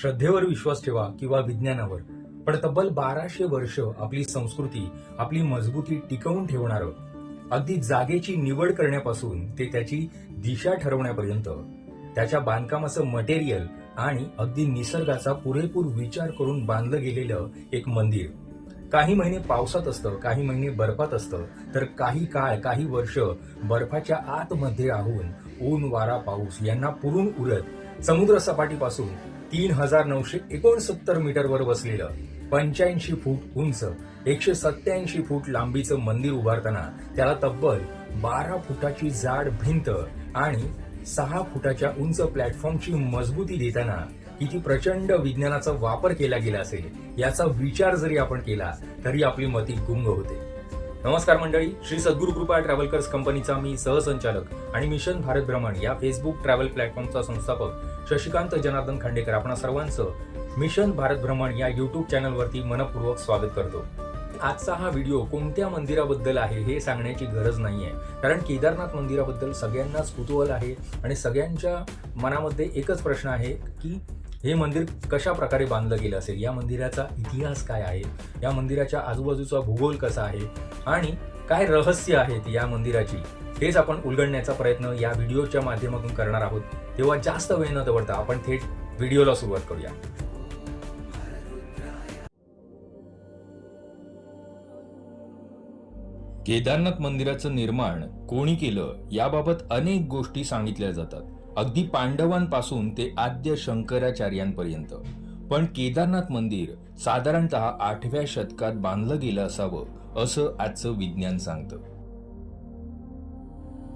श्रद्धेवर विश्वास ठेवा किंवा विज्ञानावर. पण तब्बल बाराशे वर्ष आपली संस्कृती आपली मजबूती टिकवून ठेवणारं अगदी जागेची निवड करण्यापासून ते त्याची दिशा ठरवण्यापर्यंत त्याच्या बांधकामाचं मटेरियल आणि अगदी निसर्गाचा पुरेपूर विचार करून बांधलं गेलेलं एक मंदिर. काही महिने पावसात असतं काही महिने बर्फात असतं तर काही काळ काही वर्ष बर्फाच्या आतमध्ये राहून ऊन वारा पाऊस यांना पुरून उरत समुद्र सपाटीपासून तीन हजार नऊशे एकोणसत्तर मीटरवर बसलेलं पंच्याऐंशी फूट उंच एकशे सत्याऐंशी फूट लांबीचं मंदिर उभारताना त्याला तब्बल बारा फुटाची जाड भिंत आणि सहा फुटाच्या उंच प्लॅटफॉर्मची मजबूती देताना किती प्रचंड विज्ञानाचा वापर केला गेला असेल याचा विचार जरी आपण केला तरी आपली मती गुंग होते. नमस्कार मंडळी श्री सद्गुरु कृपा ट्रॅव्हलकर्स कंपनीचा मी सहसंचालक आणि मिशन भारत भ्रमण या फेसबुक ट्रॅव्हल प्लॅटफॉर्मचा संस्थापक शशिकांत जनार्दन खांडेकर आपण सर्वांचं मिशन भारत भ्रमण या यूट्यूब चॅनलवरती मनपूर्वक स्वागत करतो. आजचा हा व्हिडिओ कोणत्या मंदिराबद्दल आहे हे सांगण्याची गरज नाही आहे कारण केदारनाथ मंदिराबद्दल सगळ्यांनाच कुतूहल आहे आणि सगळ्यांच्या मनामध्ये एकच प्रश्न आहे की हे मंदिर कशा प्रकारे बांधलं गेलं असेल? या मंदिराचा इतिहास काय आहे? या मंदिराच्या आजूबाजूचा भूगोल कसा आहे? आणि काय रहस्य आहेत या मंदिराची? हेच आपण उलगडण्याचा प्रयत्न या व्हिडिओच्या माध्यमातून करणार आहोत. तेव्हा जास्त वेळ न दवडता आपण थेट व्हिडिओला सुरुवात करूया. केदारनाथ मंदिराचं निर्माण कोणी केलं याबाबत अनेक गोष्टी सांगितल्या जातात. अगदी पांडवांपासून ते आद्य शंकराचार्यांपर्यंत. पण केदारनाथ मंदिर साधारणतः आठव्या शतकात बांधलं गेलं असावं असं आजचं विज्ञान सांगतं.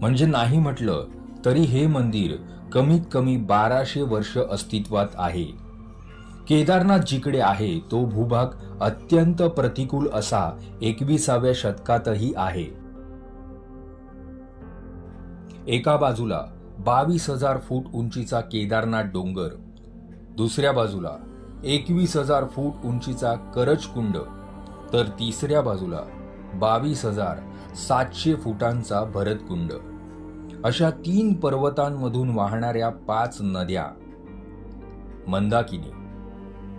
म्हणजे नाही म्हटलं तरी हे मंदिर कमीत कमी बाराशे वर्ष अस्तित्वात आहे. केदारनाथ जिकडे आहे तो भूभाग अत्यंत प्रतिकूल असा एकविसाव्या शतकातही आहे. एका बाजूला बावीस हजार फूट उंचीचा केदारनाथ डोंगर. दुसऱ्या बाजूला एकवीस हजार फूट उंचीचा करजकुंड तर तिसऱ्या बाजूला बावीस हजार सातशे फुटांचा भरतकुंड अशा तीन पर्वतांमधून वाहणाऱ्या पाच नद्या. मंदाकिनी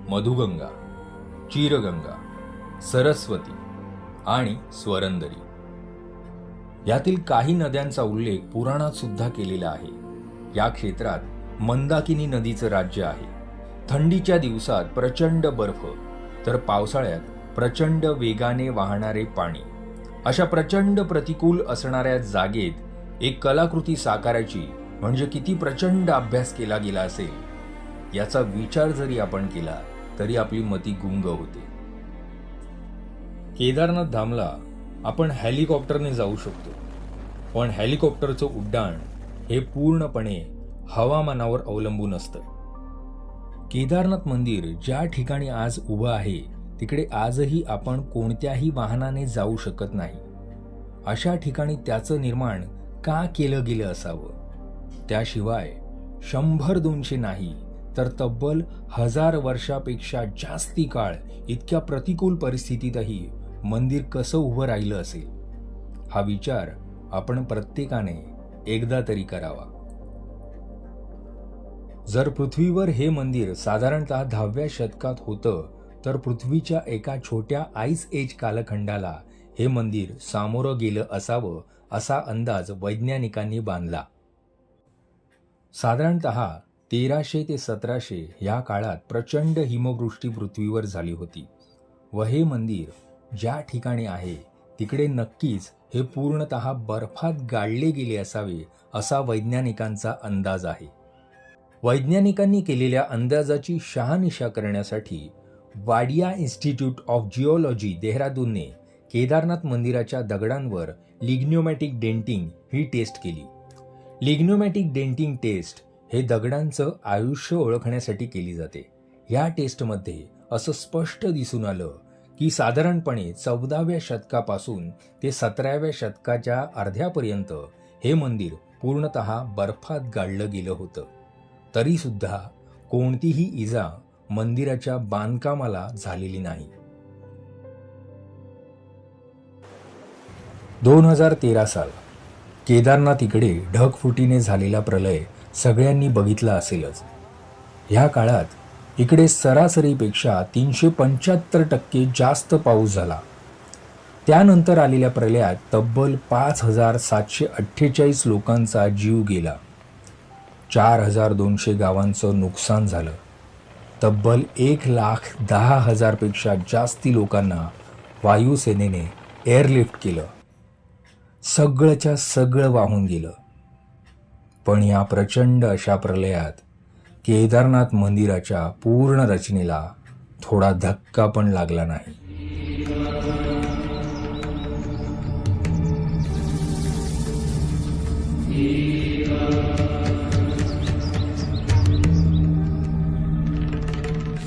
मधुगंगा चीरगंगा सरस्वती आणि स्वरंदरी. यातील काही नद्यांचा उल्लेख पुराणात सुद्धा केलेला आहे. या क्षेत्रात मंदाकिनी नदीचं राज्य आहे. थंडीच्या दिवसात प्रचंड बर्फ तर पावसाळ्यात प्रचंड वेगाने वाहणारे पाणी. अशा प्रचंड प्रतिकूल असणाऱ्या जागेत एक कलाकृती साकारायची म्हणजे किती प्रचंड अभ्यास केला गेला असेल याचा विचार जरी आपण केला तरी आपली मती गुंग होते. केदारनाथ धामला आपण हेलिकॉप्टरने जाऊ शकतो. पण हेलिकॉप्टरचं उड्डाण हे पूर्णपणे हवामानावर अवलंबून असतं. केदारनाथ मंदिर ज्या ठिकाणी आज उभं आहे तिकडे आजही आपण कोणत्याही वाहनाने जाऊ शकत नाही. अशा ठिकाणी त्याचं निर्माण का केलं गेलं असावं? त्याशिवाय शंभर दोनशे नाही तर तब्बल हजार वर्षापेक्षा जास्ती काळ इतक्या प्रतिकूल परिस्थितीतही मंदिर कसं उभं राहिलं असेल हा विचार आपण प्रत्येकाने एकदा तरी करावा. जर पृथ्वीवर हे मंदिर साधारणतः दहाव्या शतकात होतं तर पृथ्वीच्या एका छोट्या आईस एज कालखंडाला हे मंदिर सामोरं गेलं असावं असा अंदाज वैज्ञानिकांनी बांधला. साधारणतः तेराशे ते सतराशे ह्या काळात प्रचंड हिमवृष्टी पृथ्वीवर झाली होती व हे मंदिर ज्या ठिकाणी आहे तिकडे नक्कीच हे पूर्णतः बर्फात गाडले गेले असावे असा वैज्ञानिकांचा अंदाज आहे. वैज्ञानिकांनी केलेल्या अंदाजाची शहानिशा करण्यासाठी वाडिया इन्स्टिट्यूट ऑफ जिओलॉजी देहरादूनने केदारनाथ मंदिराच्या दगडांवर लिग्नोमॅटिक डेंटिंग ही टेस्ट केली. लिग्नोमॅटिक डेंटिंग टेस्ट हे दगडांचं आयुष्य ओळखण्यासाठी केली जाते. या टेस्टमध्ये असं स्पष्ट दिसून आलं की साधारणपणे चौदाव्या शतकापासून ते सतराव्या शतकाच्या अर्ध्यापर्यंत हे मंदिर पूर्णतः बर्फात गाडलं गेलं होतं. तरीसुद्धा कोणतीही इजा मंदिराच्या बांधकामाला झालेली नाही. दोन हजार तेरा साल केदारनाथ इकडे ढगफुटीने झालेला प्रलय सगळ्यांनी बघितला असेलच. ह्या काळात इकडे सरासरीपेक्षा तीनशे पंच्याहत्तर टक्के जास्त पाऊस झाला. त्यानंतर आलेल्या प्रलयात तब्बल पाच हजार सातशे अठ्ठेचाळीस लोकांचा जीव गेला. चार हजार दोनशे गावांचं नुकसान झालं. तब्बल एक लाख दहा हजारपेक्षा जास्ती लोकांना वायुसेनेने एअरलिफ्ट केलं. सगळंच्या सगळं वाहून गेलं. पण या प्रचंड अशा प्रलयात केदारनाथ मंदिराच्या पूर्ण रचनेला थोडा धक्का पण लागला नाही.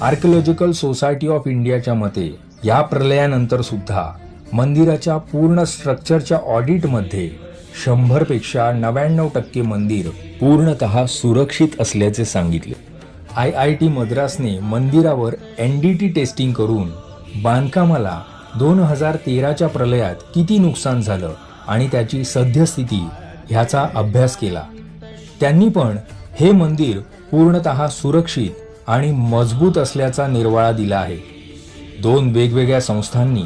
आर्किओलॉजिकल सोसायटी ऑफ इंडियाच्या मते या प्रलयानंतर सुद्धा मंदिराच्या पूर्ण स्ट्रक्चरच्या ऑडिटमध्ये शंभरपेक्षा नव्याण्णव टक्के मंदिर पूर्णतः सुरक्षित असल्याचे सांगितले. आय आय टी मद्रासने मंदिरावर एन डी टी टेस्टिंग करून बांधकामाला दोन हजार तेराच्या प्रलयात किती नुकसान झालं आणि त्याची सद्यस्थिती ह्याचा अभ्यास केला. त्यांनी पण हे मंदिर पूर्णतः सुरक्षित आणि मजबूत असल्याचा निर्वाळा दिला आहे. दोन वेगवेगळ्या संस्थांनी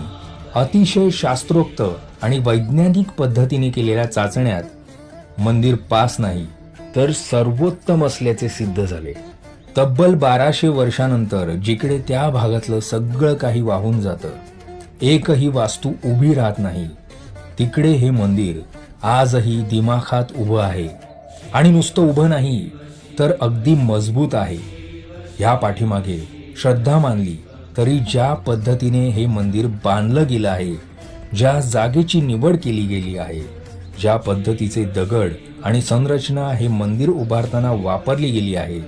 अतिशय शास्त्रोक्त आणि वैज्ञानिक पद्धतीने केलेल्या चाचण्यात मंदिर पास नाही तर सर्वोत्तम असल्याचे सिद्ध झाले. तब्बल बाराशे वर्षानंतर जिकडे त्या भागातलं सगळं काही वाहून जातं एकही वास्तू उभी राहत नाही तिकडे हे मंदिर आजही दिमाखात उभं आहे. आणि नुसतं उभं नाही तर अगदी मजबूत आहे. ह्या पाठीमागे श्रद्धा मानली तरी ज्या पद्धतीने हे मंदिर बांधलं गेलं आहे ज्या जागेची निवड केली गेली आहे ज्या पद्धतीचे दगड आणि संरचना हे मंदिर उभारताना वापरली गेली आहे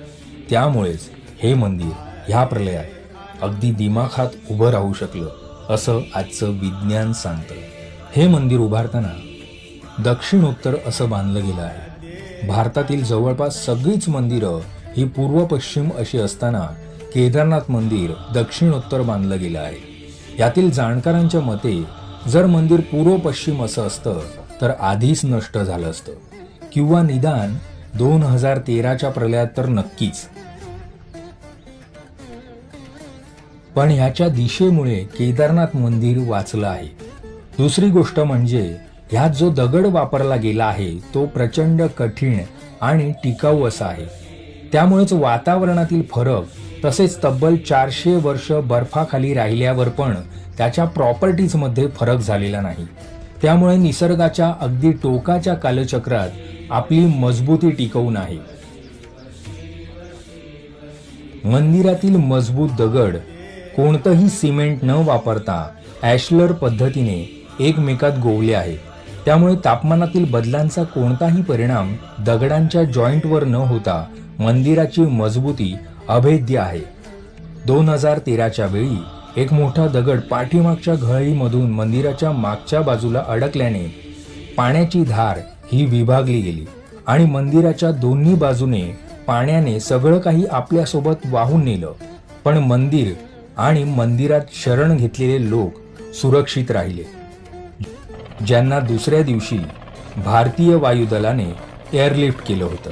त्यामुळेच हे मंदिर ह्या प्रलयात अगदी दिमाखात उभं राहू शकलं असं आजचं विज्ञान सांगतं. हे मंदिर उभारताना दक्षिणोत्तर असं बांधलं गेलं आहे. भारतातील जवळपास सगळीच मंदिरं ही पूर्व पश्चिम अशी असताना केदारनाथ मंदिर दक्षिणोत्तर बांधलं गेलं आहे. यातील जाणकारांच्या मते जर मंदिर पूर्व पश्चिम असं असतं तर आधीच नष्ट झालं असतं. किंवा निदान दोन हजार तेराच्या प्रलयात तर नक्कीच. पण ह्याच्या दिशेमुळे केदारनाथ मंदिर वाचलं आहे. दुसरी गोष्ट म्हणजे ह्यात जो दगड वापरला गेला आहे तो प्रचंड कठीण आणि टिकाऊ असा आहे. त्यामुळेच वातावरणातील फरक तसेच तब्बल चारशे वर्ष बर्फाखाली राहिल्यावर पण त्याच्या प्रॉपर्टीजमध्ये फरक झालेला नाही. त्यामुळे निसर्गाच्या अगदी टोकाच्या कालचक्रात आपली मजबूती टिकवून आहे. मंदिरातील मजबूत दगड कोणतंही सिमेंट न वापरता ॲशलर पद्धतीने एकमेकात गोवले आहेत. त्यामुळे तापमानातील बदलांचा कोणताही परिणाम दगडांच्या जॉईंटवर न होता मंदिराची मजबूती अभेद्य आहे. दोन हजार तेराच्या वेळी एक मोठा दगड पाठीमागच्या घळीमधून मंदिराच्या मागच्या बाजूला अडकल्याने पाण्याची धार ही विभागली गेली आणि मंदिराच्या दोन्ही बाजूने पाण्याने सगळं काही आपल्यासोबत वाहून नेलं. पण मंदिर आणि मंदिरात शरण घेतलेले लोक सुरक्षित राहिले. ज्यांना दुसऱ्या दिवशी भारतीय वायुदलाने एअरलिफ्ट केलं होतं.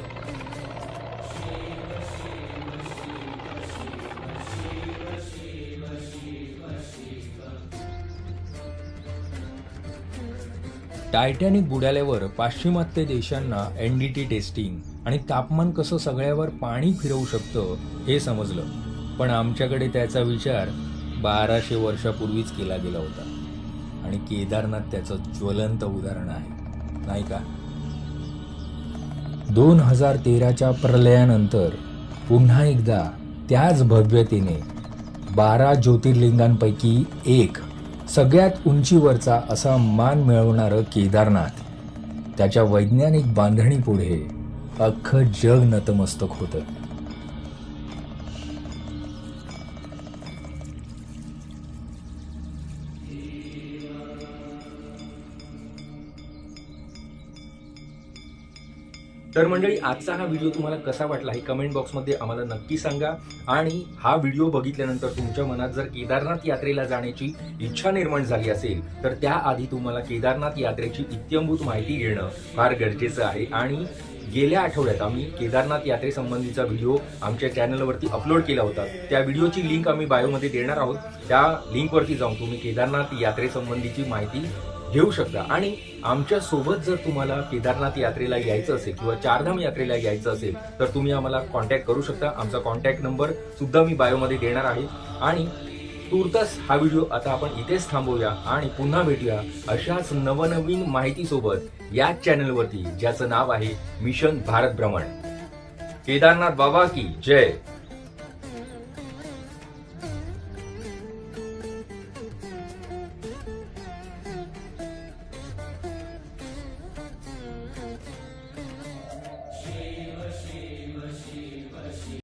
टायटॅनिक बुडाल्यावर पाश्चिमात्य देशांना एन डी टी टेस्टिंग आणि तापमान कसं सगळ्यावर पाणी फिरवू शकतं हे समजलं. पण आमच्याकडे त्याचा विचार बाराशे वर्षापूर्वीच केला गेला होता. आणि केदारनाथ त्याचं ज्वलंत उदाहरण आहे. नाही का? दोन हजार तेराच्या प्रलयानंतर पुन्हा एकदा त्याच भव्यतेने बारा ज्योतिर्लिंगांपैकी एक सगळ्यात उंचीवरचा असा मान मिळवणारं केदारनाथ. त्याच्या वैज्ञानिक बांधणीपुढे अख्खं जग नतमस्तक होतं. तर मंडळी आजचा हा व्हिडिओ तुम्हाला कसा वाटला हे कमेंट बॉक्समध्ये आम्हाला नक्की सांगा. आणि हा व्हिडिओ बघितल्यानंतर तुमच्या मनात जर केदारनाथ यात्रेला जाण्याची इच्छा निर्माण झाली असेल तर त्याआधी तुम्हाला केदारनाथ यात्रेची इत्यंभूत माहिती घेणं फार गरजेचं आहे. आणि गेल्या आठवड्यात आम्ही केदारनाथ यात्रेसंबंधीचा व्हिडिओ आमच्या चॅनलवरती अपलोड केला होता. त्या व्हिडिओची लिंक आम्ही बायोमध्ये देणार आहोत. त्या लिंकवरती जाऊन तुम्ही केदारनाथ यात्रेसंबंधीची माहिती घेऊ शकता. आणि आमच्यासोबत जर तुम्हाला केदारनाथ यात्रेला यायचं असेल किंवा चारधाम यात्रेला यायचं असेल तर तुम्ही आम्हाला कॉन्टॅक्ट करू शकता. आमचा कॉन्टॅक्ट नंबर सुद्धा मी बायोमध्ये देणार आहे. आणि तूर्तच हा व्हिडिओ आता आपण इथेच थांबवूया आणि पुन्हा भेटूया अशाच नवनवीन माहितीसोबत याच चॅनलवरती ज्याचं नाव आहे मिशन भारत भ्रमण. केदारनाथ बाबा की जय.